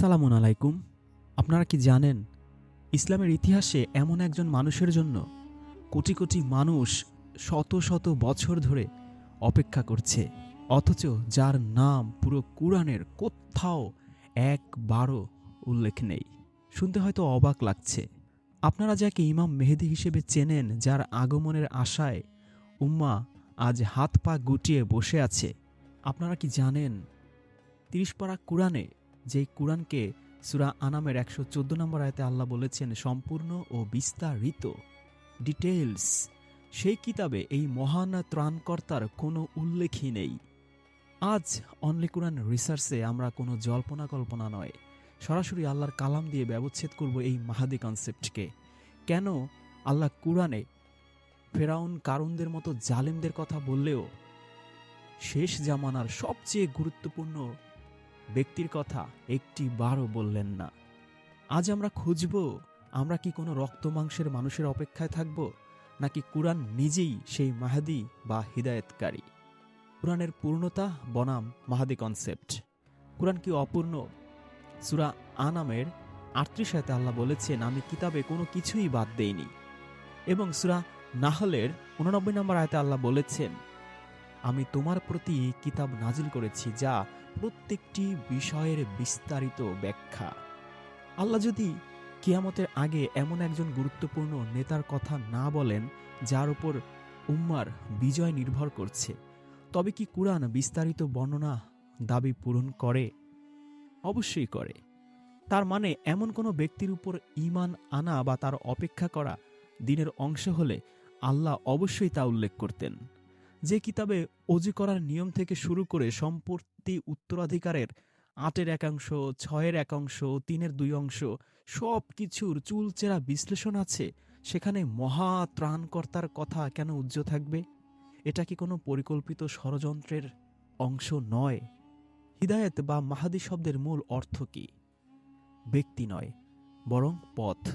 আসসালামু আলাইকুম। আপনারা কি জানেন, ইসলামের ইতিহাসে এমন একজন মানুষের জন্য কোটি কোটি মানুষ শত শত বছর ধরে অপেক্ষা করছে, অথচ যার নাম পুরো কুরআনের কোথাও একবারও উল্লেখ নেই। শুনতে হয়তো অবাক লাগছে। আপনারা যাকে ইমাম মেহেদি হিসেবে চেনেন, যার আগমনের আশায় উম্মা আজ হাত পা গুটিয়ে বসে আছে, আপনারা কি জানেন, তিরিশ পারা কুরআনে যেই কুরআনকে সুরা আনামের একশো চোদ্দ নম্বর আয়তে আল্লাহ বলেছেন, সম্পূর্ণ ও বিস্তারিত ডিটেলস সেই কিতাবে এই মহান ত্রাণকর্তার কোনো উল্লেখই নেই। আজ অনলি কুরআন রিসার্চে আমরা কোনো জল্পনা কল্পনা নয়, সরাসরি আল্লাহর কালাম দিয়ে ব্যবচ্ছেদ করব এই মাহাদি কনসেপ্টকে। কেন আল্লাহ কুরআনে ফেরাউন কারুনদের মতো জালেমদের কথা বললেও শেষ জামানার সবচেয়ে গুরুত্বপূর্ণ ব্যক্তির কথা একটি বারও বললেন না। আজ আমরা খুঁজব, আমরা কি কোনো রক্ত মাংসের মানুষের অপেক্ষায় থাকব, নাকি কুরআন নিজেই সেই মাহাদি বা হিদায়তকারী? কুরআনের পূর্ণতা, বনাম, মাহাদি কনসেপ্ট কুরআন কি অপূর্ণ? সুরা আনামের আটত্রিশ আয়তে আল্লাহ বলেছেন, আমি কিতাবে কোনো কিছুই বাদ দেইনি। এবং সুরা নাহলের উননব্বই নম্বর আয়তে আল্লাহ বলেছেন আমি তোমার প্রতি কিতাব নাজিল করেছি, যা প্রত্যেকটি বিষয়ের বিস্তারিত ব্যাখ্যা। আল্লাহ যদি কিয়ামতের আগে এমন একজন গুরুত্বপূর্ণ নেতার কথা না বলেন, যার উপর উম্মার বিজয় নির্ভর করছে, তবে কি কুরআন বিস্তারিত বর্ণনা দাবি পূরণ করে? অবশ্যই করে। তার মানে এমন কোনো ব্যক্তির উপর ঈমান আনা বা তার অপেক্ষা করা দিনের অংশ হলে আল্লাহ অবশ্যই তা উল্লেখ করতেন। যে কিতাবে অজি করার নিয়ম থেকে শুরু করে সম্পত্তি উত্তরাধিকারের আটের একাংশ, ছয়ের একাংশ, তিনের দুই অংশ সব কিছুর চুলচেরা বিশ্লেষণ আছে, সেখানে মহা ত্রাণকর্তার কথা কেন উজ্জ্ব থাকবে? এটা কি কোনো পরিকল্পিত ষড়যন্ত্রের অংশ নয়? হিদায়েত বা মাহাদি শব্দের মূল অর্থ কি? ব্যক্তি নয়, বরং পথ।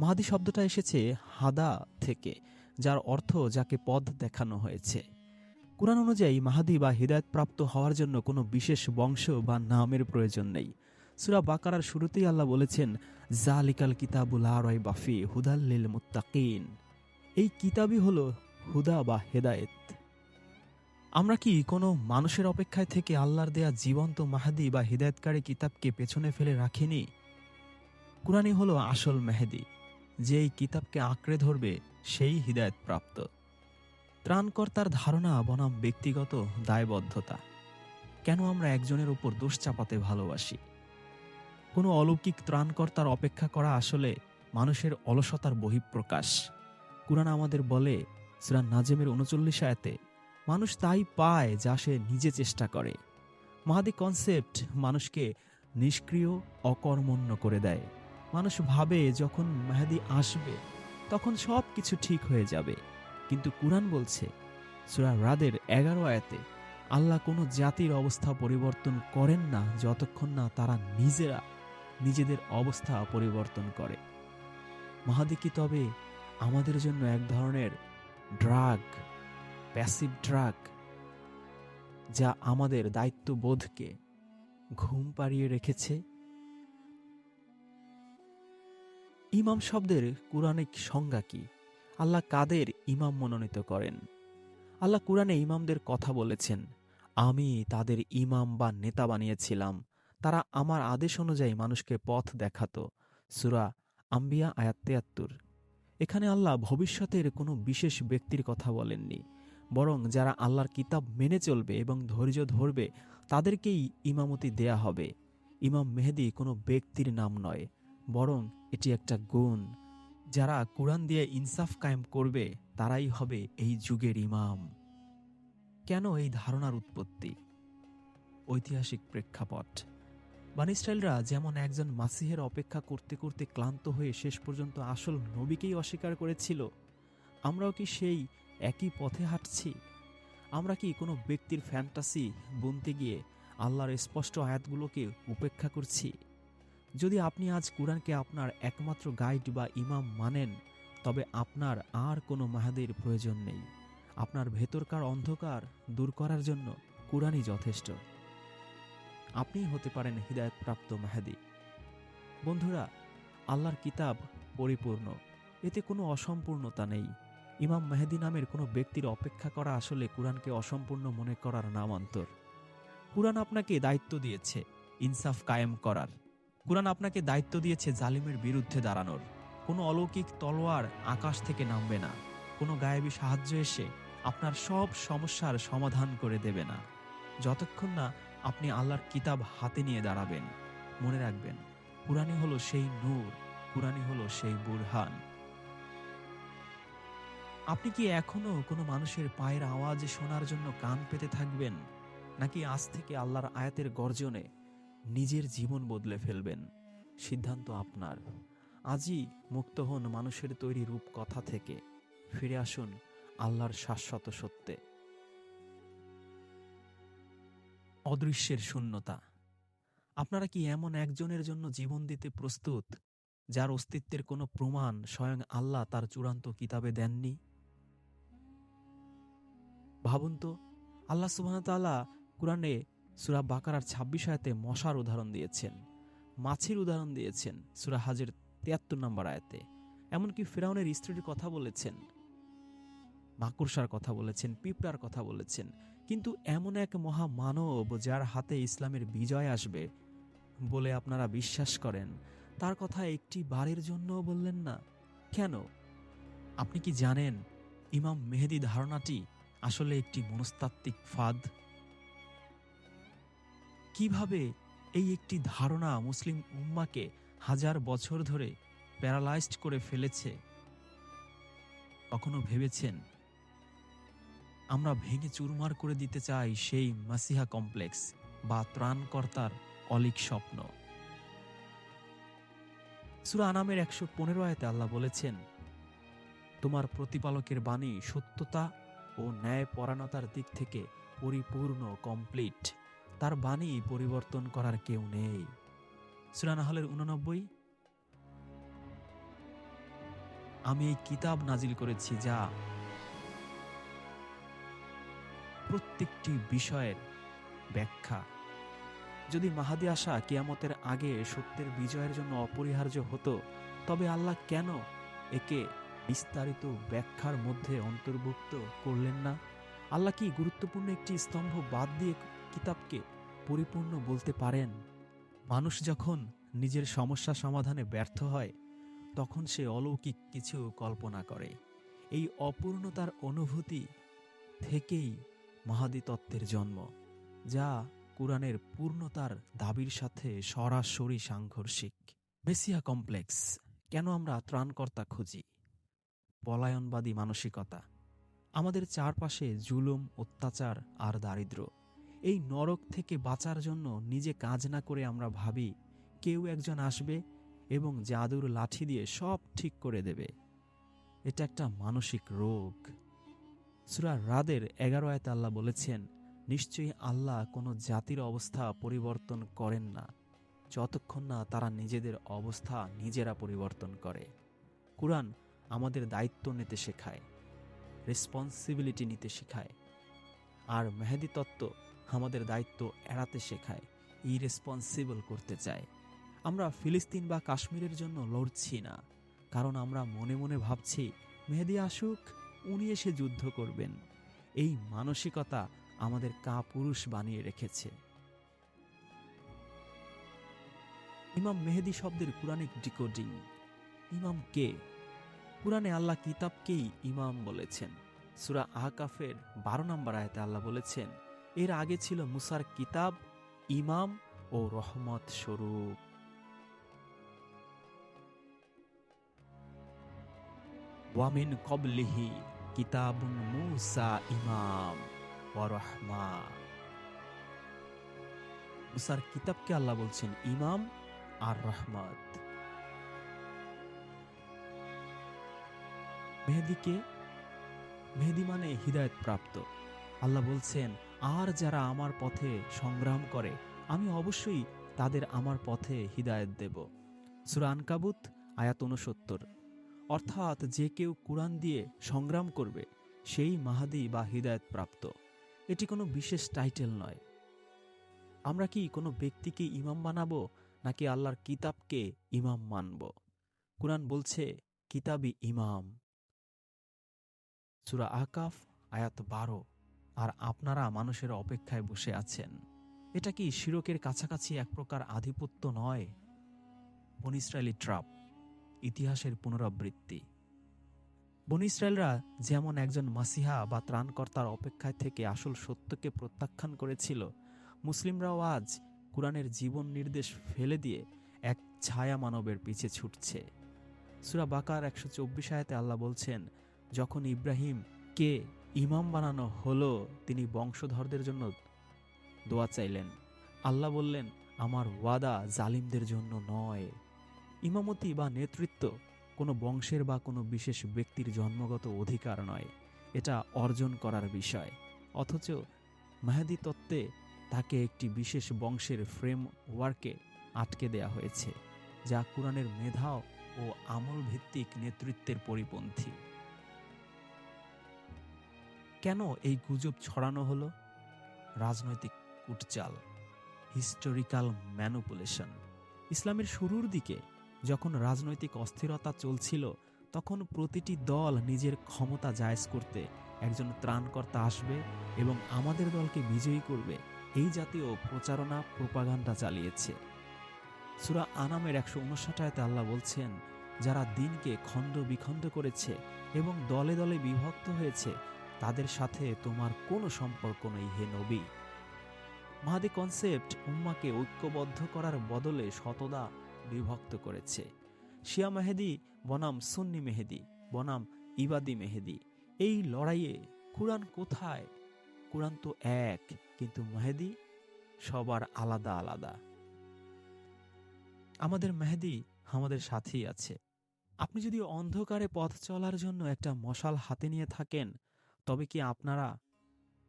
মাহাদি শব্দটা এসেছে হাদা থেকে। যার অর্থ যাকে পথ দেখানো হয়েছে। কোরআন অনুযায়ী মাহাদি বা হৃদায়তপ্রাপ্ত হওয়ার জন্য কোনো বিশেষ বংশ বা নামের প্রয়োজন নেই। সুরা বাকারার শুরুতেই আল্লাহ বলেছেন, জালিকাল কিতাবুল আরয় বাফি হুদাল্লিল মুত্তাকিন। এই কিতাবই হল হুদা বা হেদায়েত। আমরা কি কোনো মানুষের অপেক্ষায় থেকে আল্লাহর দেয়া জীবন্ত মাহাদি বা হৃদায়তকারী কিতাবকে পেছনে ফেলে রাখিনি? কোরআনই হলো আসল মেহেদি। যে এই কিতাবকে আঁকড়ে ধরবে সেই হৃদায়ত প্রাপ্ত। ত্রাণকর্তার ধারণা বনাম ব্যক্তিগত দায়বদ্ধতা। কেন আমরা একজনের উপর দোষ চাপাতে ভালোবাসি? কোনো অলৌকিক ত্রাণকর্তার অপেক্ষা করা আসলে মানুষের অলসতার বহিঃপ্রকাশ। কুরআন আমাদের বলে সুরান নাজেমের উনচল্লিশ আয়াতে, মানুষ তাই পায় যা সে নিজে চেষ্টা করে। মাহাদি কনসেপ্ট মানুষকে নিষ্ক্রিয়, অকর্মণ্য করে দেয়। মানুষ ভাবে যখন মেহাদি আসবে তখন সব কিছু ঠিক হয়ে যাবে। কিন্তু কুরআন বলছে, সুরা রাদের এগারো আয়াতে, আল্লাহ কোনো জাতির অবস্থা পরিবর্তন করেন না যতক্ষণ না তারা নিজেরা নিজেদের অবস্থা পরিবর্তন করে। মাহাদি কি তবে আমাদের জন্য এক ধরনের ড্রাগ, প্যাসিভ ড্রাগ, যা আমাদের দায়িত্ববোধকে ঘুম পাড়িয়ে রেখেছে? ইমাম শব্দের কুরআনিক সংজ্ঞা কি? আল্লাহ কাদের ইমাম মনোনীত করেন? আল্লাহ কুরআনে ইমামদের কথা বলেছেন, আমি তাদের ইমাম বা নেতা বানিয়েছিলাম। তারা আমার আদেশ অনুযায়ী মানুষকে পথ দেখাত। সুরা আম্বিয়া, আয়াত তেয়াত্তর। এখানে আল্লাহ ভবিষ্যতের কোনো বিশেষ ব্যক্তির কথা বলেননি, বরং যারা আল্লাহর কিতাব মেনে চলবে এবং ধৈর্য ধরবে, তাদেরকেই ইমামতি দেয়া হবে। ইমাম মেহেদি কোনো ব্যক্তির নাম নয়। বরং এটি একটা গুণ। যারা কোরআন দিয়ে ইনসাফ কায়েম করবে, তারাই হবে এই যুগের ইমাম। কেন এই ধারণার উৎপত্তি? ঐতিহাসিক প্রেক্ষাপট। বানিস্টাইলরা যেমন একজন মাসিহের অপেক্ষা করতে করতে ক্লান্ত হয়ে শেষ পর্যন্ত আসল নবীকেই অস্বীকার করেছিল, আমরাও কি সেই একই পথে হাঁটছি? আমরা কি কোনো ব্যক্তির ফ্যান্টাসি বুনতে গিয়ে আল্লাহর স্পষ্ট আয়াতগুলোকে উপেক্ষা করছি? যদি আপনি আজ কোরআনকে আপনার একমাত্র গাইড বা ইমাম মানেন, তবে আপনার আর কোনো মাহাদের প্রয়োজন নেই। আপনার ভেতরকার অন্ধকার দূর করার জন্য কোরআনই যথেষ্ট। আপনিই হতে পারেন হৃদায়তপ্রাপ্ত মেহেদি। বন্ধুরা, আল্লাহর কিতাব পরিপূর্ণ। এতে কোনো অসম্পূর্ণতা নেই। ইমাম মেহেদি নামের কোনো ব্যক্তির অপেক্ষা করা আসলে কোরআনকে অসম্পূর্ণ মনে করার নামান্তর। কোরআন আপনাকে দায়িত্ব দিয়েছে, ইনসাফ কায়েম করার। কোরআন আপনাকে দায়িত্ব দিয়েছে জালিমের বিরুদ্ধে দাঁড়ানোর। কোনো অলৌকিক তলোয়ার আকাশ থেকে নামবে না। কোনো গায়েবী সাহায্য এসে আপনার সব সমস্যার সমাধান করে দেবে না। যতক্ষণ না আপনি আল্লাহর কিতাব হাতে নিয়ে দাঁড়াবেন, মনে রাখবেন, কোরআনই হলো সেই নূর, কোরআনই হলো সেই বুরহান। আপনি কি এখনও কোনো মানুষের পায়ের আওয়াজ শোনার জন্য কান পেতে থাকবেন? নাকি আজ থেকে আল্লাহর আয়াতের গর্জনে নিজের জীবন বদলে ফেলবেন। সিদ্ধান্ত আপনার। আজই মুক্ত হন মানুষের তৈরি রূপ কথা থেকে। ফিরে আসুন আল্লাহর শাশ্বত সত্যে। অদৃশ্যের শূন্যতা। আপনারা কি এমন একজনের জন্য জীবন দিতে প্রস্তুত, যার অস্তিত্বের কোনো প্রমাণ স্বয়ং আল্লাহ তার চূড়ান্ত কিতাবে দেননি? ভাবুন তো, আল্লাহ সুবাহতাল্লাহ কোরআনে সুরা বাকারার ছাব্বিশ আয়াতে মশার উদাহরণ দিয়েছেন, মাছির উদাহরণ দিয়েছেন সুরা হাজের তিয়াত্তর নম্বর আয়াতে। এমনকি ফেরাউনের স্ত্রীর কথা বলেছেন মাকুরসার কথা বলেছেন, পিঁপড়ার কথা বলেছেন। কিন্তু এমন এক মহামানব যার হাতে ইসলামের বিজয় আসবে বলে আপনারা বিশ্বাস করেন, তার কথা একটি বারের জন্যও বললেন না। কেন? আপনি কি জানেন, ইমাম মেহেদি ধারণাটি আসলে একটি মনস্তাত্ত্বিক ফাঁদ? কীভাবে এই একটি ধারণা মুসলিম উম্মাকে হাজার বছর ধরে প্যারালাইজড করে ফেলেছে? কখনো ভেবেছেন? আমরা ভেঙে চুরমার করে দিতে চাই সেই মাসিহা কমপ্লেক্স বা ত্রাণকর্তার অলিক স্বপ্ন। সুরা আনামের একশো পনেরো আয়তে আল্লাহ বলেছেন, তোমার প্রতিপালকের বাণী সত্যতা ও ন্যায় পরায়ণতার দিক থেকে পরিপূর্ণ কমপ্লিট তার বাণী পরিবর্তন করার কেউ নেই। সুরানাহলের উননব্বই। আমি এই কিতাব নাজিল করেছি যা প্রত্যেকটি বিষয়ের ব্যাখ্যা। যদি মাহাদি আসা কিয়ামতের আগে সত্যের বিজয়ের জন্য অপরিহার্য হতো, তবে আল্লাহ কেন একে বিস্তারিত ব্যাখ্যার মধ্যে অন্তর্ভুক্ত করলেন না? আল্লাহ কি গুরুত্বপূর্ণ একটি স্তম্ভ বাদ দিয়ে কিতাবকে পরিপূর্ণ বলতে পারেন। মানুষ যখন নিজের সমস্যা সমাধানে ব্যর্থ হয়, তখন সে অলৌকিক কিছু কল্পনা করে। এই অপূর্ণতার অনুভূতি থেকেই মাহাদি তত্ত্বের জন্ম, যা কোরআনের পূর্ণতার দাবির সাথে সরাসরি সাংঘর্ষিক। মেসিয়া কমপ্লেক্স, কেন আমরা ত্রাণকর্তা খুঁজি? পলায়নবাদী মানসিকতা। আমাদের চারপাশে জুলুম, অত্যাচার আর দারিদ্র এই নরক থেকে বাঁচার জন্য নিজে কাজ না করে আমরা ভাবি, কেউ একজন আসবে এবং জাদুর লাঠি দিয়ে সব ঠিক করে দেবে। এটা একটা মানসিক রোগ। সুরা রাদের এগারো আয়তে আল্লাহ বলেছেন, নিশ্চয়ই আল্লাহ কোনো জাতির অবস্থা পরিবর্তন করেন না, যতক্ষণ না তারা নিজেদের অবস্থা নিজেরা পরিবর্তন করে। কোরআন আমাদের দায়িত্ব নিতে শেখায় রেসপন্সিবিলিটি নিতে শেখায়, আর মেহেদি তত্ত্ব আমাদের দায়িত্ব এড়াতে শেখায় ইরেসপন্সিবল করতে চায়। আমরা ফিলিস্তিন বা কাশ্মীরের জন্য লড়ছি না, কারণ আমরা মনে মনে ভাবছি, মেহেদি আসুক, উনি এসে যুদ্ধ করবেন। এই মানসিকতা আমাদের কা পুরুষ বানিয়ে রেখেছে। ইমাম মেহেদি শব্দের কুরানিক ডিকোডিং। ইমাম কে? কুরআনে আল্লাহ কিতাবকেই ইমাম বলেছেন। সুরা আহকাফের বারো নম্বর আয়তে আল্লাহ বলেছেন এর আগে ছিল মুসার কিতাব, ইমাম ও রহমত স্বরূপ। ওয়ামিন কবলিহি কিতাবুন মুসা ইমাম ওয়া রহমা। মুসার কিতাবকে আল্লাহ বলছেন ইমাম আর রহমত। মেহেদিকে, মেহেদি মানে হৃদায়ত প্রাপ্ত। আল্লাহ বলছেন আর যারা আমার পথে সংগ্রাম করে, আমি অবশ্যই তাদের আমার পথে হৃদায়ত দেব। সুরান কাবুত আয়াত উনসত্তর অর্থাৎ যে কেউ কোরআন দিয়ে সংগ্রাম করবে, সেই মাহাদি বা হৃদায়ত প্রাপ্ত। এটি কোনো বিশেষ টাইটেল নয়। আমরা কি কোনো ব্যক্তিকে ইমাম বানাবো, নাকি আল্লাহর কিতাবকে ইমাম মানব? কুরআন বলছে, কিতাবই ইমাম। সুরা আকাফ আয়াত বারো। আর আপনারা মানুষের অপেক্ষায় বসে আছেন। এটা কি শিরকের কাছাকাছি এক প্রকার আধিপত্য নয়? বন ইসরায়েলি ট্রাপ, ইতিহাসের পুনরাবৃত্তি। বন ইসরায়েলরা যেমন একজন মাসিহা বা ত্রাণকর্তার অপেক্ষায় থেকে আসল সত্যকে প্রত্যাখ্যান করেছিল, মুসলিমরাও আজ কোরআনের জীবন নির্দেশ ফেলে দিয়ে এক ছায়া মানবের পিছে ছুটছে। সুরা বাকার একশো চব্বিশ আয়াতে আল্লাহ বলছেন, যখন ইব্রাহিম কে ইমাম বানানো হলো তিনি বংশধরদের জন্য দোয়া চাইলেন। আল্লাহ বললেন, আমার ওয়াদা জালিমদের জন্য নয়। ইমামতি বা নেতৃত্ব কোনো বংশের বা কোনো বিশেষ ব্যক্তির জন্মগত অধিকার নয়। এটা অর্জন করার বিষয়। অথচ মেহেদি তত্ত্বে তাকে একটি বিশেষ বংশের ফ্রেমওয়ার্কে আটকে দেয়া হয়েছে, যা কোরআনের মেধা ও আমল ভিত্তিক নেতৃত্বের পরিপন্থী। কেন এই গুজব ছড়ানো হলো? রাজনৈতিক কুটচাল হিস্টোরিক্যাল ম্যানুপুলেশন ইসলামের শুরুর দিকে যখন রাজনৈতিক অস্থিরতা চলছিল, তখন প্রতিটি দল নিজের ক্ষমতা জায়জ করতে একজন ত্রাণকর্তা আসবে এবং আমাদের দলকে বিজয়ী করবে। এই জাতীয় প্রচারণা প্রোপাগান্ডা চালিয়েছে। সুরা আনামের একশো উনষাট আয়তে আল্লাহ বলছেন, যারা দিনকে খণ্ড বিখণ্ড করেছে এবং দলে দলে বিভক্ত হয়েছে তাদের সাথে তোমার কোনো সম্পর্ক নেই হে নবী। মাহাদি কনসেপ্ট উম্মাকে ঐক্যবদ্ধ করার বদলে শতদা বিভক্ত করেছে। শিয়া মেহেদি বনাম সুন্নি মেহেদি, বনাম ইবাদি মেহেদি। এই লড়াইয়ে কুরআন কোথায়? কুরআন তো এক, কিন্তু মেহেদি সবার আলাদা আলাদা। আমাদের মেহেদি আমাদের সাথেই আছে। আপনি যদি অন্ধকারে পথ চলার জন্য একটা মশাল হাতে নিয়ে থাকেন তবে কি আপনারা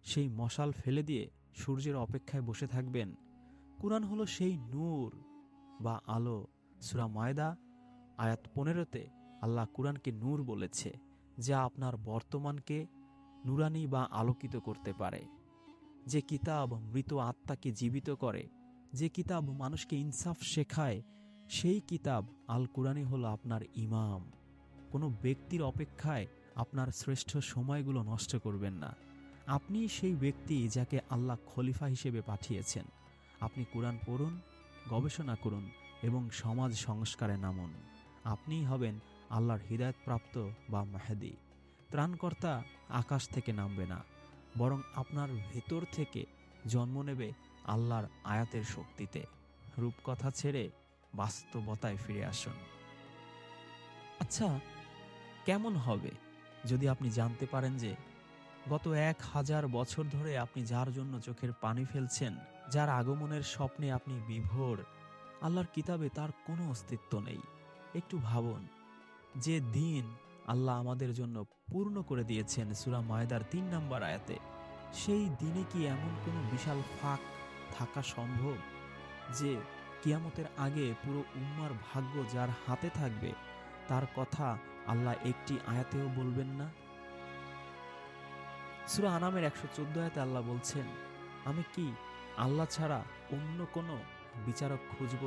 সেই মশাল ফেলে দিয়ে সূর্যের অপেক্ষায় বসে থাকবেন? কুরআন হলো সেই নূর বা আলো। সুরা ময়দা, আয়াত পনেরোতে আল্লাহ কুরআনকে নূর বলেছে, যা আপনার বর্তমানকে নুরানি বা আলোকিত করতে পারে। যে কিতাব মৃত আত্মাকে জীবিত করে, যে কিতাব মানুষকে ইনসাফ শেখায়, সেই কিতাব আল কুরআনই হলো আপনার ইমাম। কোনো ব্যক্তির অপেক্ষায় আপনার শ্রেষ্ঠ সময়গুলো নষ্ট করবেন না। আপনি সেই ব্যক্তি যাকে আল্লাহ খলিফা হিসেবে পাঠিয়েছেন। আপনি কোরআন পড়ুন, গবেষণা করুন এবং সমাজ সংস্কারে নামুন। আপনিই হবেন আল্লাহর হৃদায়তপ্রাপ্ত বা মেহেদি। ত্রাণকর্তা আকাশ থেকে নামবে না, বরং আপনার ভেতর থেকে জন্ম নেবে আল্লাহর আয়াতের শক্তিতে। রূপকথা ছেড়ে বাস্তবতায় ফিরে আসুন। আচ্ছা কেমন হবে? যদি আপনি জানতে পারেন যে গত এক হাজার বছর ধরে আপনি যার জন্য চোখের পানি ফেলছেন, যার আগমনের স্বপ্নে আপনি বিভোর, আল্লাহর কিতাবে তার কোনো অস্তিত্ব নেই। একটু ভাবুন, যে দিন আল্লাহ আমাদের জন্য পূর্ণ করে দিয়েছেন সুরা মায়দার তিন নম্বর আয়াতে, সেই দিনে কি এমন কোনো বিশাল ফাঁক থাকা সম্ভব? যে কিয়ামতের আগে পুরো উম্মার ভাগ্য যার হাতে থাকবে, তার কথা আল্লাহ একটি আয়াতেও বলবেন না? সুরা আনামের একশো চোদ্দ আয়াতে আল্লাহ বলছেন, আমি কি আল্লাহ ছাড়া অন্য কোনো বিচারক খুঁজব?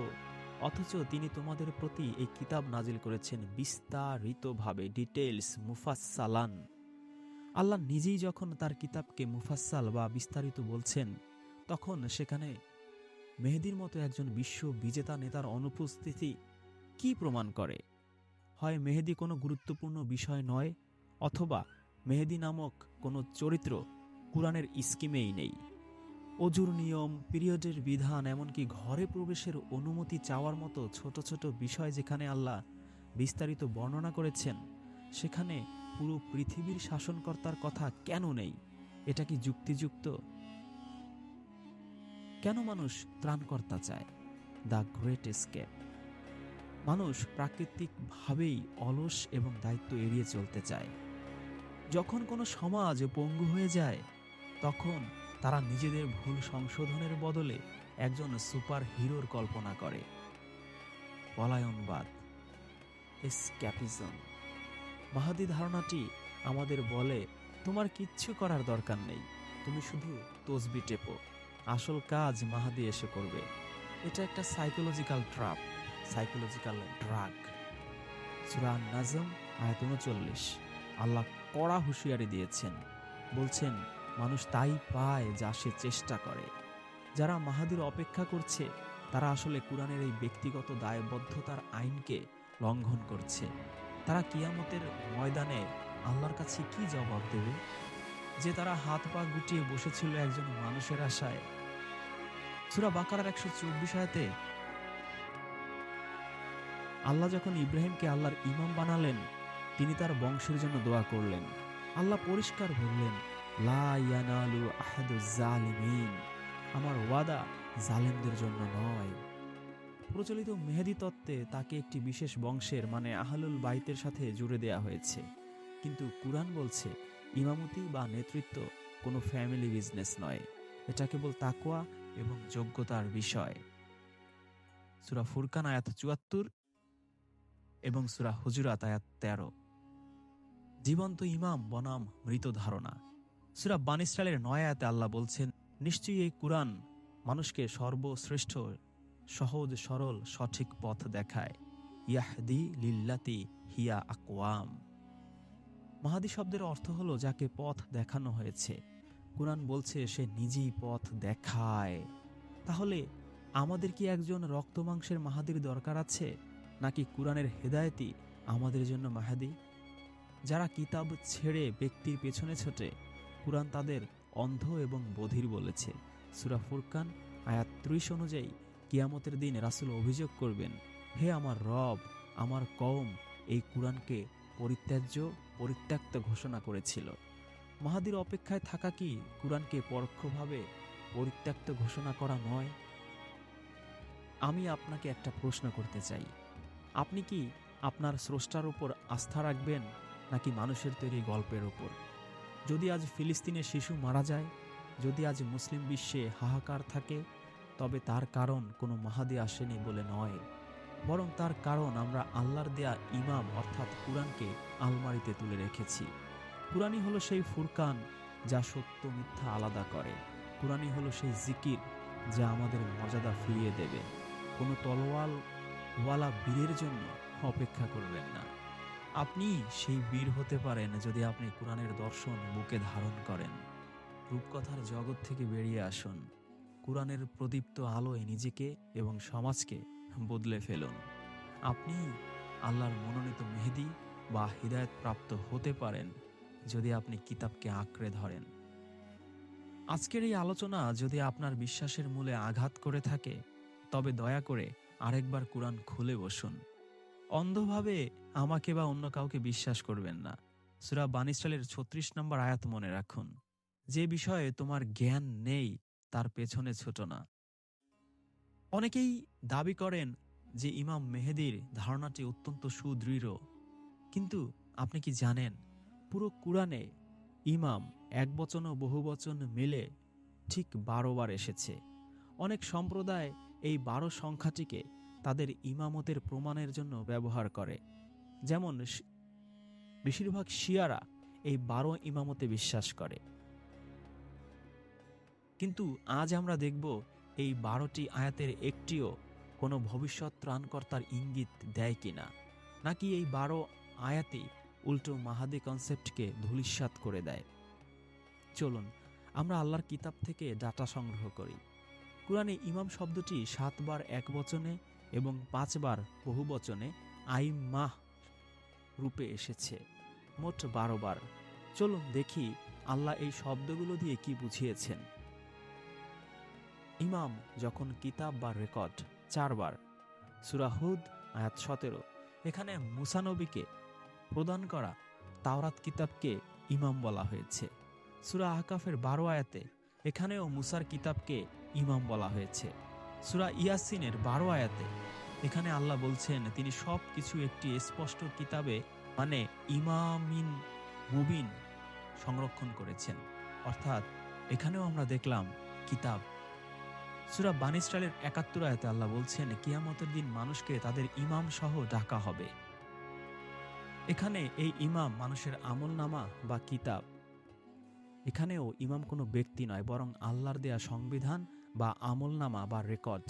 অথচ তিনি তোমাদের প্রতি এই কিতাব নাজিল করেছেন বিস্তারিতভাবে ডিটেলস মুফাসালান আল্লাহ নিজেই যখন তার কিতাবকে মুফাসাল বা বিস্তারিত বলছেন, তখন সেখানে মেহেদির মতো একজন বিশ্ব বিজেতা নেতার অনুপস্থিতি কি প্রমাণ করে? হয় মেহেদি কোনো গুরুত্বপূর্ণ বিষয় নয়, অথবা মেহেদি নামক কোনো চরিত্র কোরআনের স্কিমেই নেই। অজুর নিয়ম, পিরিয়ডের বিধান, এমনকি ঘরে প্রবেশের অনুমতি চাওয়ার মতো ছোট ছোট বিষয় যেখানে আল্লাহ বিস্তারিত বর্ণনা করেছেন, সেখানে পুরো পৃথিবীর শাসনকর্তার কথা কেন নেই? এটা কি যুক্তিযুক্ত? কেন মানুষ ত্রাণকর্তা চায়? দ্য গ্রেট স্কেপ মানুষ প্রাকৃতিকভাবেই অলস এবং দায়িত্ব এড়িয়ে চলতে চায়। যখন কোনো সমাজ পঙ্গু হয়ে যায়, তখন তারা নিজেদের ভুল সংশোধনের বদলে একজন সুপার হিরোর কল্পনা করে। পলায়নবাদ, এসক্যাপিজম। মাহাদি ধারণাটি আমাদের বলে, তোমার কিচ্ছু করার দরকার নেই। তুমি শুধু তসবি টেপো। আসল কাজ মাহাদি এসে করবে। এটা একটা সাইকোলজিক্যাল ট্রাপ সাইকোলজিক্যাল ড্রাগ। সুরান নাজম আয়াত উনচল্লিশ। আল্লাহ কড়া হুঁশিয়ারি দিয়েছেন। বলছেন, মানুষ তাই পায় যা সে চেষ্টা করে। যারা মাহাদির অপেক্ষা করছে, তারা আসলে কোরআনের এই ব্যক্তিগত দায়বদ্ধতার আইনকে লঙ্ঘন করছে। তারা কিয়ামতের ময়দানে আল্লাহর কাছে কি জবাব দেবে? যে তারা হাত পা গুটিয়ে বসেছিল একজন মানুষের আশায়। সুরা বাকারার একশো চব্বিশ আয়াতে আল্লাহ যখন ইব্রাহিমকে আল্লাহর ইমাম বানালেন, তিনি তার বংশের জন্য দোয়া করলেন। আল্লাহ পরিষ্কার বললেন আমার ওয়াদা জালেমদের জন্য নয়। প্রচলিত মেহেদি তত্ত্বে তাকে একটি বিশেষ বংশের মানে আহলুল বাইতের সাথে জুড়ে দেয়া হয়েছে। কিন্তু কুরআন বলছে, ইমামতি বা নেতৃত্ব কোনো ফ্যামিলি বিজনেস নয়। এটা কেবল তাকোয়া এবং যোগ্যতার বিষয়। সুরা ফুরকান আয়াত চুয়াত্তর এবং সুরা হুজুরাত আয়াত তেরো। জীবন্ত ইমাম বনাম মৃত ধারণা। সুরা বানিস্টালের নয় আয়াতে আল্লাহ বলছেন, নিশ্চয়ই এই কুরআন মানুষকে সর্বশ্রেষ্ঠ, সহজ, সরল, সঠিক পথ দেখায়। ইয়াহদি লিল্লাতি হিয়া আকওয়াম। মাহাদি শব্দের অর্থ হলো যাকে পথ দেখানো হয়েছে। কুরআন বলছে, সে নিজেই পথ দেখায়। তাহলে আমাদের কি একজন রক্তমাংসের মাহাদির দরকার আছে? নাকি কুরআনের হেদায়েতই আমাদের জন্য মাহাদি? যারা কিতাব ছেড়ে ব্যক্তির পেছনে ছোটে, কুরআন তাদের অন্ধ এবং বধির বলেছে। সুরা ফুরকান, আয়াত ত্রিশ অনুযায়ী কিয়ামতের দিন রাসুল অভিযোগ করবেন, হে আমার রব, আমার কম এই কুরআনকে পরিত্যাজ্য, পরিত্যক্ত ঘোষণা করেছিল। মাহাদির অপেক্ষায় থাকা কি কুরআনকে পরোক্ষভাবে পরিত্যক্ত ঘোষণা করা নয়? আমি আপনাকে একটা প্রশ্ন করতে চাই। আপনি কি আপনার স্রষ্টার উপর আস্থা রাখবেন, নাকি মানুষের তৈরি গল্পের উপর? যদি আজ ফিলিস্তিনে শিশু মারা যায়, যদি আজ মুসলিম বিশ্বে হাহাকার থাকে, তবে তার কারণ কোনো মাহাদি আসেনি বলে নয়। বরং তার কারণ আমরা আল্লাহর দেয়া ইমাম, অর্থাৎ কুরআনকে আলমারিতে তুলে রেখেছি। কুরআনই হলো সেই ফুরকান যা সত্য মিথ্যা আলাদা করে। কুরআনই হলো সেই জিকির যা আমাদের মর্যাদা ফিরিয়ে দেবে। কোনো তলোয়াল ওয়ালা বীরের জন্য অপেক্ষা করবেন না। আপনি সেই বীর হতে পারেন যদি আপনি কোরআনের দর্শন বুকে ধারণ করেন। রূপকথার জগৎ থেকে বেরিয়ে আসুন। কোরআনের প্রদীপ্ত আলোয় নিজেকে এবং সমাজকে বদলে ফেলুন। আপনি আল্লাহর মনোনীত মেহেদি বা হৃদায়ত প্রাপ্ত হতে পারেন যদি আপনি কিতাবকে আঁকড়ে ধরেন। আজকের এই আলোচনা যদি আপনার বিশ্বাসের মূলে আঘাত করে থাকে, তবে দয়া করে আরেকবার কোরআন খুলে বসুন। অন্ধভাবে আমাকে বা অন্য কাউকে বিশ্বাস করবেন না। সুরা বানিস্টালের ছত্রিশ নম্বর আয়াত মনে রাখুন। যে বিষয়ে তোমার জ্ঞান নেই, তার পেছনে ছোট না। অনেকেই দাবি করেন যে ইমাম মেহেদির ধারণাটি অত্যন্ত সুদৃঢ়। কিন্তু আপনি কি জানেন, পুরো কুরআনে ইমাম এক বচন ও বহু বচন মিলে ঠিক বারো বার এসেছে। অনেক সম্প্রদায় এই বারো সংখ্যাটিকে তাদের ইমামতের প্রমাণের জন্য ব্যবহার করে। যেমন বেশিরভাগ শিয়ারা এই বারো ইমামতে বিশ্বাস করে। কিন্তু আজ আমরা দেখব এই বারোটি আয়াতের একটিও কোনো ভবিষ্যৎ ত্রাণকর্তার ইঙ্গিত দেয় কিনা, নাকি এই বারো আয়াতই উল্টো মাহাদি কনসেপ্টকে ধূলিসাৎ করে দেয়। চলুন, আমরা আল্লাহর কিতাব থেকে ডাটা সংগ্রহ করি। কোরআনে ইমাম শব্দটি সাতবার এক বচনে এবং পাঁচবার বহু বচনে আইম মাহ রূপে এসেছে। মোট বারো বার চলুন দেখি আল্লাহ এই শব্দগুলো দিয়ে কি বুঝিয়েছেন। ইমাম যখন কিতাব বা রেকর্ড চারবার সুরাহুদ আয়াত সতেরো, এখানে মুসানবীকে প্রদান করা তাওরাত কিতাবকে ইমাম বলা হয়েছে। সুরা আহকাফের বারো আয়াতে এখানেও মুসার কিতাবকে ইমাম বলা হয়েছে। সুরা ইয়াসিনের বারো আয়াতে এখানে আল্লাহ বলছেন, তিনি সব কিছু একটি স্পষ্ট কিতাবে মানে ইমামিন মুবিন সংরক্ষণ করেছেন। অর্থাৎ এখানেও আমরা দেখলাম কিতাব। সুরা বানিস্টালের একাত্তর আয়াতে আল্লাহ বলছেন, কিয়ামতের দিন মানুষকে তাদের ইমাম সহ ডাকা হবে। এখানে এই ইমাম মানুষের আমল নামা বা কিতাব। এখানেও ইমাম কোনো ব্যক্তি নয়, বরং আল্লাহর দেয়া সংবিধান বা আমলনামা বা রেকর্ড।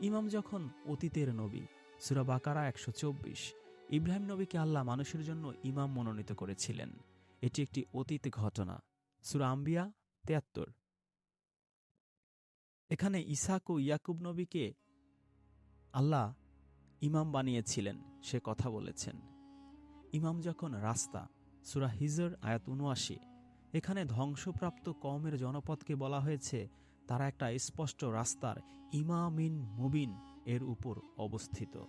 ইমাম যখন অতীতের নবী, সুরা বাকারা একশো চব্বিশ, ইব্রাহিম নবীকে আল্লাহ মানুষের জন্য ইমাম মনোনীত করেছিলেন। এটি একটি অতীত ঘটনা, সুরা আম্বিয়া তেয়াত্তর। এখানে ইসাক ও ইয়াকুব নবীকে আল্লাহ ইমাম বানিয়েছিলেন, সে কথা বলেছেন। ইমাম যখন রাস্তা, সুরা হিজর আয়াত উনআশি, এখানে ধ্বংসপ্রাপ্ত কমের জনপদকে বলা হয়েছে তারা একটা স্পষ্ট রাস্তার ইমামিন মুবিন এর উপর অবস্থিত।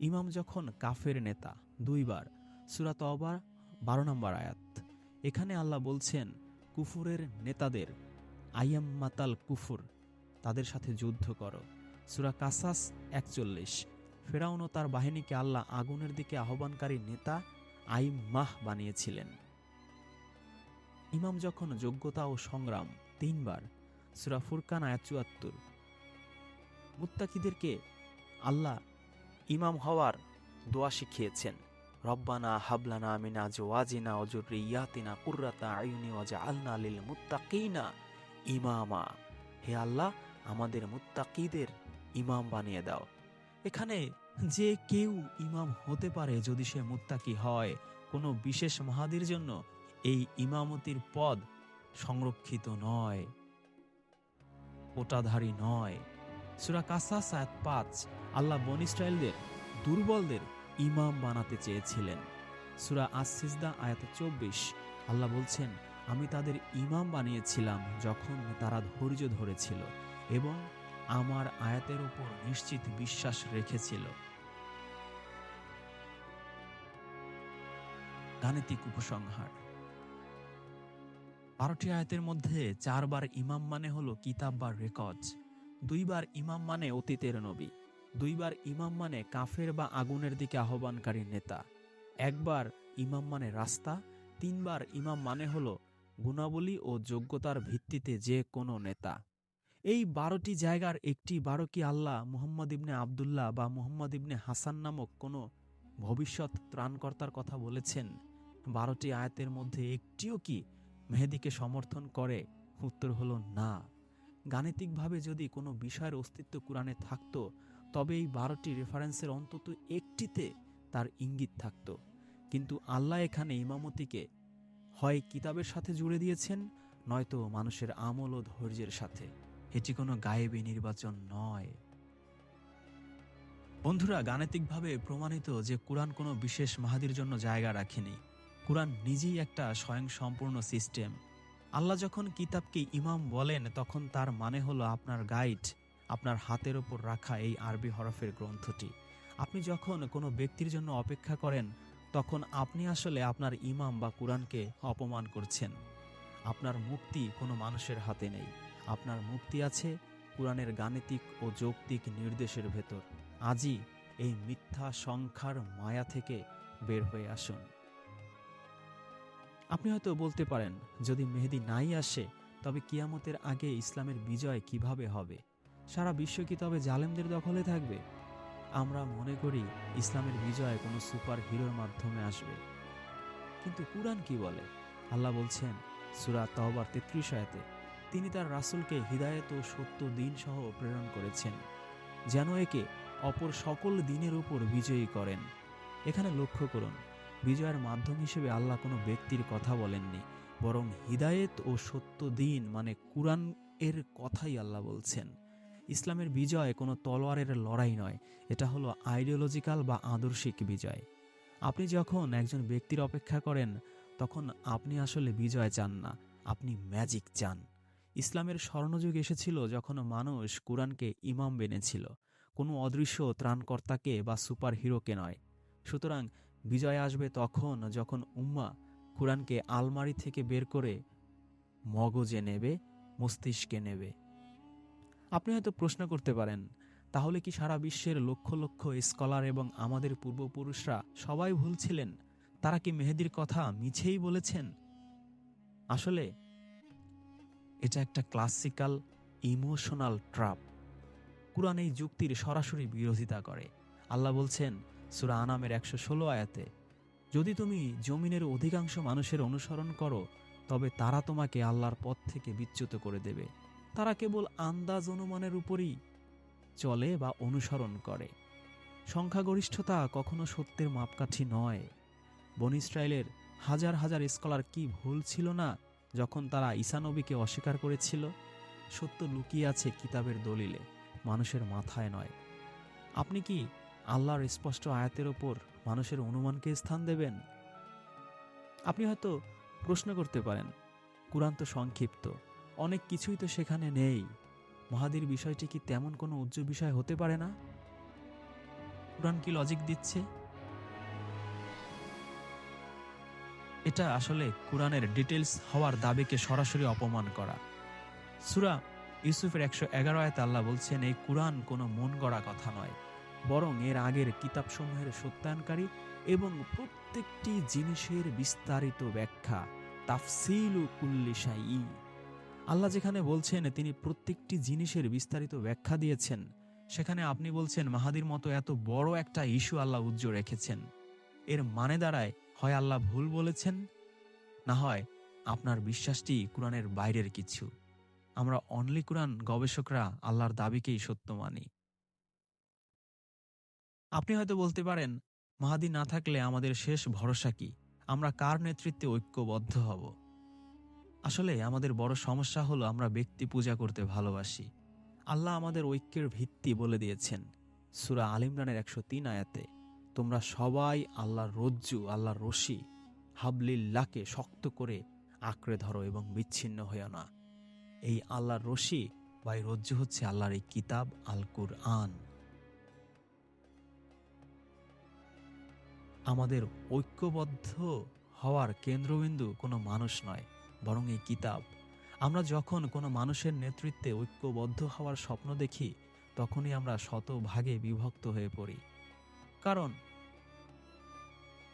ইমাম যখন কাফের নেতা, দুইবার সুরাত অবার বারো নম্বর আয়াত। এখানে আল্লাহ বলছেন, কুফুরের নেতাদের, আইয়াম্মাতাল কুফুর, তাদের সাথে যুদ্ধ করো। সুরা কাসাস একচল্লিশ। ফেরাউন ও তার বাহিনীকে আল্লাহ আগুনের দিকে আহ্বানকারী নেতা আইম মাহ বানিয়েছিলেন। ইমাম যখন যোগ্যতা ও সংগ্রাম তিনবার সুরা ফুরকান আয়াত চুয়াত্তর। মুত্তাকিদেরকে আল্লাহ ইমাম হওয়ার দোয়া শিখিয়েছেন। রব্বানা হাবলানা মিনা জোয়াজিনা অজুরিয়াতিনা কুর্রাতা আয়ুনি ওয়াজা আলনা লিল মুত্তাকিনা ইমামা। হে আল্লাহ, আমাদের মুত্তাকিদের ইমাম বানিয়ে দাও। এখানে যে কেউ ইমাম হতে পারে যদি সে মুত্তাকি হয়, কোনো বিশেষ মহাদির জন্য এই ইমামতির পদ সংরক্ষিত নয়। ওটাধারী নয়। সুরা কাসাস আয়াত পাঁচ, আল্লাহ বন ইসরায়েলদের দুর্বলদের ইমাম বানাতে চেয়েছিলেন। সুরা আসিসদা আয়াত চব্বিশ, আল্লাহ বলছেন, আমি তাদের ইমাম বানিয়েছিলাম যখন তারা ধৈর্য ধরেছিল এবং আমার আয়াতের উপর নিশ্চিত বিশ্বাস রেখেছিল। গাণিতিক উপসংহার। বারোটি আয়াতের মধ্যে চারবার ইমাম মানে হলো কিতাব বা রেকর্ড দুইবার ইমাম মানে অতীতের নবী, দুইবার ইমাম মানে কাফের বা আগুনের দিকে আহ্বানকারী নেতা, একবার ইমাম মানে রাস্তা, তিনবার ইমাম মানে হলো গুণাবলী ও যোগ্যতার ভিত্তিতে যে কোনো নেতা। এই বারোটি জায়গার একটি বারো কি আল্লাহ মুহাম্মদ ইবনে আবদুল্লাহ বা মুহাম্মদ ইবনে হাসান নামক কোনো ভবিষ্যৎ ত্রাণকর্তার কথা বলেছেন? বারোটি আয়াতের মধ্যে একটিও কি মেহেদিকে সমর্থন করে, উত্তর হলো না। গাণিতিকভাবে যদি কোনো বিষয়ের অস্তিত্ব কোরআনে থাকতো, তবে এই বারোটি রেফারেন্সের অন্তত একটিতে তার ইঙ্গিত থাকত। কিন্তু আল্লাহ এখানে ইমামতিকে হয় কিতাবের সাথে জুড়ে দিয়েছেন, নয়তো মানুষের আমল ও ধৈর্যের সাথে। এটি কোনো গায়েবী নির্বাচন নয়। বন্ধুরা, গাণিতিকভাবে প্রমাণিত যে কোরআন কোনো বিশেষ মাহাদির জন্য জায়গা রাখেনি। কোরআন নিজেই একটা স্বয়ংসম্পূর্ণ সিস্টেম। আল্লাহ যখন কিতাবকে ইমাম বলেন, তখন তার মানে হলো আপনার গাইড, আপনার হাতের ওপর রাখা এই আরবি হরফের গ্রন্থটি। আপনি যখন কোনো ব্যক্তির জন্য অপেক্ষা করেন, তখন আপনি আসলে আপনার ইমাম বা কোরআনকে অপমান করছেন। আপনার মুক্তি কোনো মানুষের হাতে নেই। আপনার মুক্তি আছে কোরআনের গাণিতিক ও যৌক্তিক নির্দেশের ভেতর। আজই এই মিথ্যা সংখ্যার মায়া থেকে বের হয়ে আসুন। আপনি হয়তো বলতে পারেন, যদি মেহেদি নাই আসে, তবে কিয়ামতের আগে ইসলামের বিজয় কীভাবে হবে? সারা বিশ্ব কি তবে জালেমদের দখলে থাকবে? আমরা মনে করি ইসলামের বিজয় কোনো সুপার হিরোর মাধ্যমে আসবে। কিন্তু কুরআন কি বলে? আল্লাহ বলছেন, সুরা তহবার তেত্রিশ আয়াতে, তিনি তার রাসূলকে হিদায়ত ও সত্য দিন সহ প্রেরণ করেছেন, যেন একে অপর সকল দিনের উপর বিজয়ী করেন। এখানে লক্ষ্য করুন বিজয়ের মাধ্যম হিসেবে আল্লাহ কোনো ব্যক্তির কথা বলেননি, বরং হিদায়েত ও সত্য দিন মানে কুরআন এর কথাই আল্লাহ বলছেন। ইসলামের বিজয় কোনো তলোয়ারের লড়াই নয়, এটা হলো আইডিওলজিক্যাল বা আদর্শিক বিজয়। আপনি যখন একজন ব্যক্তির অপেক্ষা করেন, তখন আপনি আসলে বিজয় চান না, আপনি ম্যাজিক চান। ইসলামের স্বর্ণযুগ এসেছিল যখন মানুষ কোরআনকে ইমাম বেনেছিল, কোনো অদৃশ্য ত্রাণকর্তাকে বা সুপার হিরোকে নয়। সুতরাং বিজয় আসবে তখন যখন উম্মা কোরআনকে আলমারি থেকে বের করে মগজে নেবে, মস্তিষ্কে নেবে। আপনি হয়তো প্রশ্ন করতে পারেন, তাহলে কি সারা বিশ্বের লক্ষ লক্ষ স্কলার এবং আমাদের পূর্বপুরুষরা সবাই ভুল ছিলেন? তারা কি মেহেদির কথা মিছেই বলেছেন? আসলে এটা একটা ক্লাসিক্যাল, ইমোশনাল ট্রাপ। কোরআন এই যুক্তির সরাসরি বিরোধিতা করে। আল্লাহ বলছেন সুরা আনামের একশো ষোলো আয়াতে, যদি তুমি জমিনের অধিকাংশ মানুষের অনুসরণ করো, তবে তারা তোমাকে আল্লাহর পথ থেকে বিচ্যুত করে দেবে। তারা কেবল আন্দাজ অনুমানের উপরই চলে বা অনুসরণ করে। সংখ্যাগরিষ্ঠতা কখনো সত্যের মাপকাঠি নয়। বন ইসরায়েলের হাজার হাজার স্কলার কি ভুল ছিল না যখন তারা ঈসানবীকে অস্বীকার করেছিল? সত্য লুকিয়ে আছে কিতাবের দলিলে, মানুষের মাথায় নয়। আপনি কি আল্লাহর স্পষ্ট আয়াতের ওপর মানুষের অনুমানকে স্থান দেবেন? আপনি হয়তো প্রশ্ন করতে পারেন, কুরআন তো সংক্ষিপ্ত, অনেক কিছুই তো সেখানে নেই। মহাদির বিষয়টি কি তেমন কোনো উজ্জ্বল বিষয় হতে পারে না? কুরআন কি লজিক দিচ্ছে? এটা আসলে কোরআনের ডিটেলস হওয়ার দাবিকে সরাসরি অপমান করা। সুরা ইউসুফের একশো এগারো আয়তে আল্লাহ বলছেন, এই কোরআন কোনো মন গড়া কথা নয়। বরং এর আগের কিতাবসমূহের সত্যায়নকারী এবং প্রত্যেকটি জিনিসের বিস্তারিত ব্যাখ্যা তাফসিলু কুল্লিশাই আল্লাহ যেখানে বলছেন, তিনি প্রত্যেকটি জিনিসের বিস্তারিত ব্যাখ্যা দিয়েছেন। সেখানে আপনি বলছেন, মাহাদির মতো এত বড় একটা ইস্যু আল্লাহ উজ্জ্ব রেখেছেন। এর মানে দাঁড়ায়, হয় আল্লাহ ভুল বলেছেন, না হয় আপনার বিশ্বাসটি কোরআনের বাইরের কিছু। আমরা অনলি কোরআন গবেষকরা আল্লাহর দাবিকেই সত্য মানি। আপনি হয়তো বলতে পারেন, মাহাদি না থাকলে আমাদের শেষ ভরসা কি? আমরা কার নেতৃত্বে ঐক্যবদ্ধ হব? আসলে আমাদের বড় সমস্যা হলো আমরা ব্যক্তি পূজা করতে ভালোবাসি। আল্লাহ আমাদের ঐক্যের ভিত্তি বলে দিয়েছেন, সুরা আলিমরানের একশো তিন আয়াতে। তোমরা সবাই আল্লাহর রজ্জু, আল্লাহর রশি হাবলিল্লাকে শক্ত করে আঁকড়ে ধরো এবং বিচ্ছিন্ন হইও না। এই আল্লাহর রশি বা এই রজ্জু হচ্ছে আল্লাহর এই কিতাব আল কুরআন আমাদের ঐক্যবদ্ধ হওয়ার কেন্দ্রবিন্দু কোনো মানুষ নয়, বরং এই কিতাব। আমরা যখন কোনো মানুষের নেতৃত্বে ঐক্যবদ্ধ হওয়ার স্বপ্ন দেখি, তখনই আমরা শতভাগে বিভক্ত হয়ে পড়ি। কারণ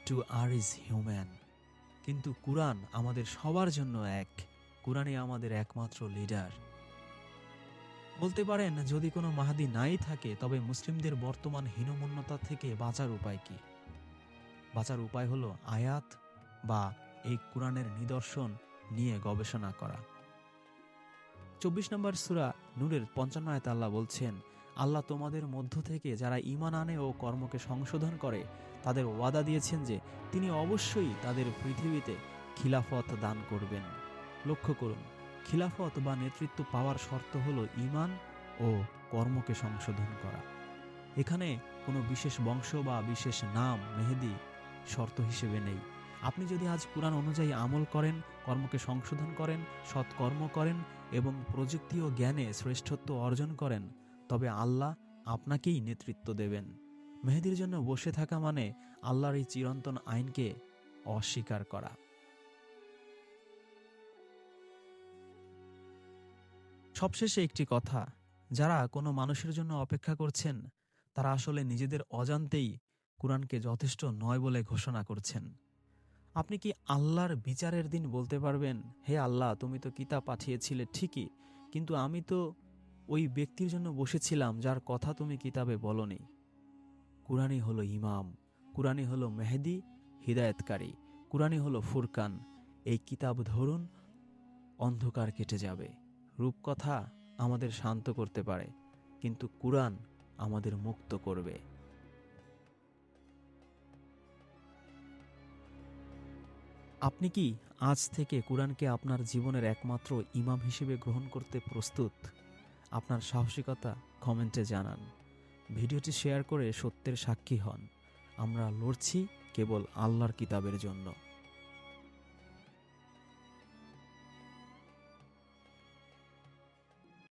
টু আর ইজ হিউম্যান কিন্তু কুরআন আমাদের সবার জন্য এক। কুরআনই আমাদের একমাত্র লিডার। বলতে পারেন, যদি কোনো মাহাদি নাই থাকে, তবে মুসলিমদের বর্তমান হীনমন্যতা থেকে বাঁচার উপায় কি? বাঁচার উপায় হলো আয়াত বা এই কোরআনের নিদর্শন নিয়ে গবেষণা করা। চব্বিশ নম্বর সুরা নূরের পঞ্চান্ন আয়াত আল্লাহ বলছেন, আল্লাহ তোমাদের মধ্য থেকে যারা ইমান আনে ও কর্মকে সংশোধন করে, তাদের ওয়াদা দিয়েছেন যে তিনি অবশ্যই তাদের পৃথিবীতে খিলাফত দান করবেন। লক্ষ্য করুন, খিলাফত বা নেতৃত্ব পাওয়ার শর্ত হলো ইমান ও কর্মকে সংশোধন করা। এখানে কোনো বিশেষ বংশ বা বিশেষ নাম, মেহেদি শর্ত হিসেবে নেই। আপনি যদি আজ কোরআন অনুযায়ী আমল করেন, কর্মকে সংশোধন করেন, সৎকর্ম করেন এবং প্রযুক্তি ও জ্ঞানে শ্রেষ্ঠত্ব অর্জন করেন, তবে আল্লাহ আপনাকেই নেতৃত্ব দেবেন। মেহেদির জন্য বসে থাকা মানে আল্লাহর এই চিরন্তন আইনকে অস্বীকার করা। সবশেষে একটি কথা, যারা কোনো মানুষের জন্য অপেক্ষা করছেন, তারা আসলে নিজেদের অজান্তেই কোরআনকে যথেষ্ট নয় বলে ঘোষণা করছেন। আপনি কি আল্লাহর বিচারের দিন বলতে পারবেন, হে আল্লাহ, তুমি তো কিতাব পাঠিয়েছিলে ঠিকই, কিন্তু আমি তো ওই ব্যক্তির জন্য বসেছিলাম যার কথা তুমি কিতাবে বলনি কুরআনই হলো ইমাম, কুরআনই হলো মেহেদি, হিদায়তকারী, কুরআনই হলো ফুরকান। এই কিতাব ধরুন অন্ধকার কেটে যাবে। রূপকথা আমাদের শান্ত করতে পারে, কিন্তু কুরআন আমাদের মুক্ত করবে। আপনি কি আজ থেকে কোরআনকে আপনার জীবনের একমাত্র ইমাম হিসেবে গ্রহণ করতে প্রস্তুত? আপনার সাহসিকতা কমেন্টে জানান। ভিডিওটি শেয়ার করে সত্যের সাক্ষী হন। আমরা লড়ছি কেবল আল্লাহর কিতাবের জন্য।